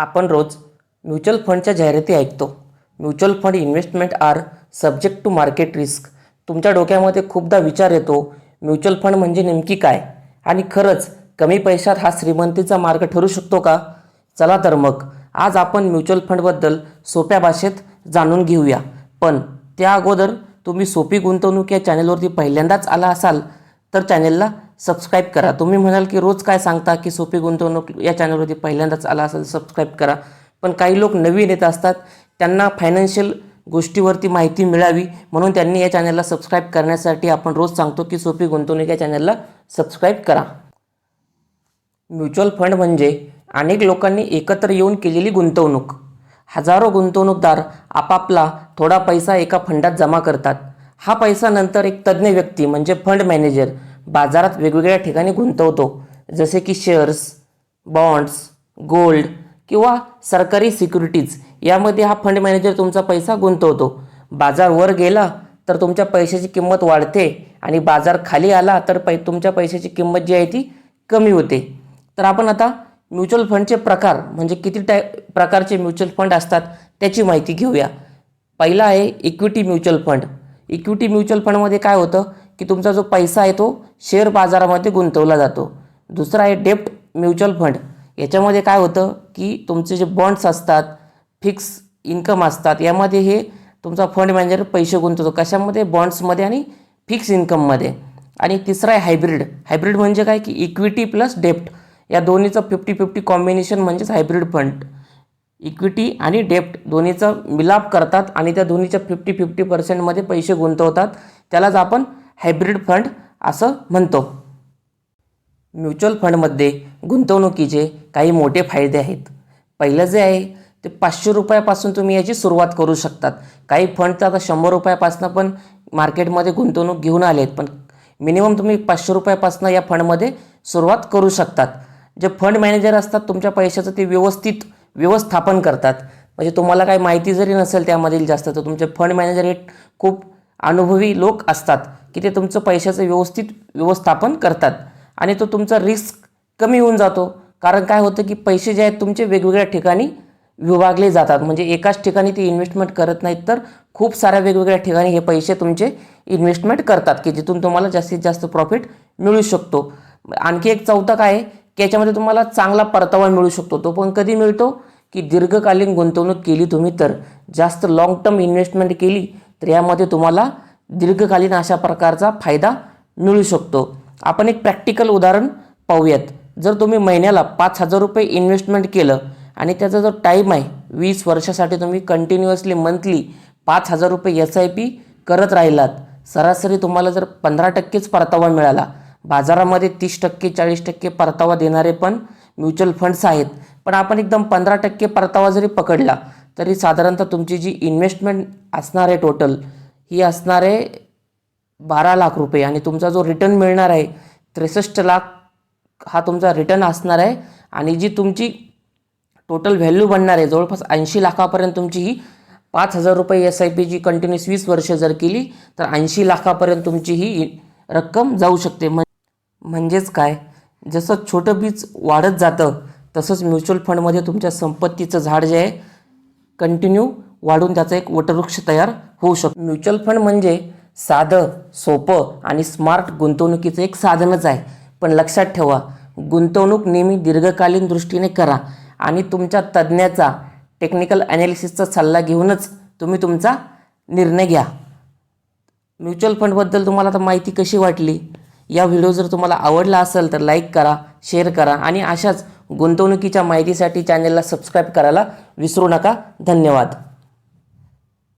आपण रोज म्युच्युअल फंडच्या जाहिराती ऐकतो. Mutual fund investment are subject to market risk. तुमच्या डोक्यामध्ये खूपदा विचार येतो म्युच्युअल फंड म्हणजे नेमकी काय? आणि खरंच कमी पैशात हा श्रीमंतीचा मार्ग ठरू शकतो का? चला तर मग आज आपण म्युच्युअल फंडबद्दल सोप्या भाषेत जाणून घेऊया. पण त्या अगोदर तुम्ही सोपी गुंतवणूक या चॅनेलवरती पहिल्यांदाच आला असाल तर चॅनेलला सबस्क्राईब करा. तुम्ही म्हणाल की रोज काय सांगता की सोपी गुंतवणूक या चॅनलवरती पहिल्यांदाच आला असेल सबस्क्राईब करा. पण काही लोक नवीन येत असतात त्यांना फायनान्शियल गोष्टीवरती माहिती मिळावी म्हणून त्यांनी या चॅनलला सबस्क्राईब करण्यासाठी आपण रोज सांगतो की सोपी गुंतवणूक या चॅनलला सबस्क्राईब करा. म्युच्युअल फंड म्हणजे अनेक लोकांनी एकत्र येऊन केलेली गुंतवणूक. हजारो गुंतवणूकदार आपापला थोडा पैसा एका फंडात जमा करतात. हा पैसा नंतर एक तज्ज्ञ व्यक्ती म्हणजे फंड मॅनेजर बाजारात वेगवेगळ्या ठिकाणी गुंतवतो. जसे की शेअर्स बॉन्ड्स गोल्ड किंवा सरकारी सिक्युरिटीज यामध्ये हा फंड मॅनेजर तुमचा पैसा गुंतवतो. बाजार वर गेला तर तुमच्या पैशाची किंमत वाढते आणि बाजार खाली आला तर पै तुमच्या पैशाची किंमत जी आहे ती कमी होते. तर आपण आता म्युच्युअल फंडचे प्रकार म्हणजे किती टाय प्रकारचे म्युच्युअल फंड असतात त्याची माहिती घेऊया. पहिला आहे equity mutual fund. Equity mutual फंडमध्ये काय होतं? की तुमचा जो पैसा आहे तो शेअर बाजारामध्ये गुंतवला जातो. दुसरा आहे डेप्ट म्युच्युअल फंड. याच्यामध्ये काय होतं की तुमचे जे बॉन्ड्स असतात फिक्स इन्कम असतात यामध्ये हे तुमचा फंड मॅनेजर पैसे गुंतवतो. कशामध्ये? बॉन्ड्समध्ये आणि फिक्स इन्कममध्ये. आणि तिसरा आहे हायब्रिड. हायब्रिड म्हणजे काय? की इक्विटी प्लस डेप्ट. या दोन्हीचं फिफ्टी फिफ्टी कॉम्बिनेशन म्हणजेच हायब्रिड फंड. इक्विटी आणि डेप्ट दोन्हीचा मिलाप करतात आणि त्या दोन्हीच्या फिफ्टी फिफ्टी पर्सेंटमध्ये पैसे गुंतवतात. त्यालाच आपण हायब्रिड फंड असं म्हणतो. म्युच्युअल फंडमध्ये गुंतवणुकीचे काही मोठे फायदे आहेत. पहिलं जे आहे ते पाचशे रुपयापासून तुम्ही याची सुरुवात करू शकतात. काही फंड तर आता शंभर रुपयापासून पण मार्केटमध्ये गुंतवणूक घेऊन आले आहेत पण मिनिमम तुम्ही पाचशे रुपयापासून या फंडमध्ये सुरुवात करू शकतात. जे फंड मॅनेजर असतात तुमच्या पैशाचं ते व्यवस्थित व्यवस्थापन करतात. म्हणजे तुम्हाला काही माहिती जरी नसेल त्यामधील जास्त तर तुमचे फंड मॅनेजर हे खूप अनुभवी लोक असतात की ते तुमचं पैशाचं व्यवस्थित व्यवस्थापन करतात आणि तो तुमचा रिस्क कमी होऊन जातो. कारण काय होतं की पैसे जे आहेत तुमचे वेगवेगळ्या ठिकाणी विभागले जातात. म्हणजे एकाच ठिकाणी ते इन्व्हेस्टमेंट करत नाहीत तर खूप साऱ्या वेगवेगळ्या ठिकाणी हे पैसे तुमचे इन्व्हेस्टमेंट करतात की जिथून तुम्हाला जास्तीत जास्त प्रॉफिट मिळू शकतो. आणखी एक चौथा काय आहे की याच्यामध्ये तुम्हाला चांगला परतावा मिळू शकतो. तो पण कधी मिळतो? की दीर्घकालीन गुंतवणूक केली तुम्ही तर. जास्त लाँग टर्म इन्व्हेस्टमेंट केली तर यामध्ये तुम्हाला दीर्घकालीन अशा प्रकारचा फायदा मिळू शकतो. आपण एक प्रॅक्टिकल उदाहरण पाहूयात. जर तुम्ही महिन्याला पाच हजार रुपये इन्व्हेस्टमेंट केलं आणि त्याचा जो टाईम आहे वीस वर्षासाठी तुम्ही कंटिन्युअसली मंथली पाच हजार रुपये एस आय पी करत राहिलात सरासरी तुम्हाला जर पंधरा टक्केच परतावा मिळाला बाजारामध्ये तीस टक्के चाळीस टक्के परतावा देणारे पण म्युच्युअल फंड्स आहेत पण आपण एकदम पंधरा टक्के परतावा जरी पकडला तरी साधारणतः तुमची जी इन्व्हेस्टमेंट असणार आहे टोटल ही असणार आहे बारा लाख रुपये आणि तुमचा जो रिटर्न मिळणार आहे त्रेसष्ट लाख हा तुमचा रिटर्न असणार आहे आणि जी तुमची टोटल व्हॅल्यू बनणार आहे जवळपास ऐंशी लाखापर्यंत तुमची ही पाच हजार रुपये एस आय पी जी कंटिन्युअस वीस वर्ष जर केली तर ऐंशी लाखापर्यंत तुमची ही रक्कम जाऊ शकते. म्हण म्हणजेच काय? जसं छोटं बीज वाढत जातं तसंच म्युच्युअल फंडमध्ये तुमच्या संपत्तीचं झाड जे आहे कंटिन्यू वाढून त्याचा एक वटवृक्ष तयार होऊ शकतो. म्युच्युअल फंड म्हणजे साधं सोपं आणि स्मार्ट गुंतवणुकीचं एक साधनच आहे. पण लक्षात ठेवा गुंतवणूक नेहमी दीर्घकालीन दृष्टीने करा आणि तुमच्या तज्ज्ञाचा टेक्निकल ॲनालिसिसचा सल्ला घेऊनच तुम्ही तुमचा निर्णय घ्या. म्युच्युअल फंडबद्दल तुम्हाला आता माहिती कशी वाटली? या व्हिडिओ जर तुम्हाला आवडला असेल तर लाईक करा शेअर करा आणि अशाच गुंतवणुकीच्या माहितीसाठी चॅनलला सबस्क्राईब करायला विसरू नका. धन्यवाद.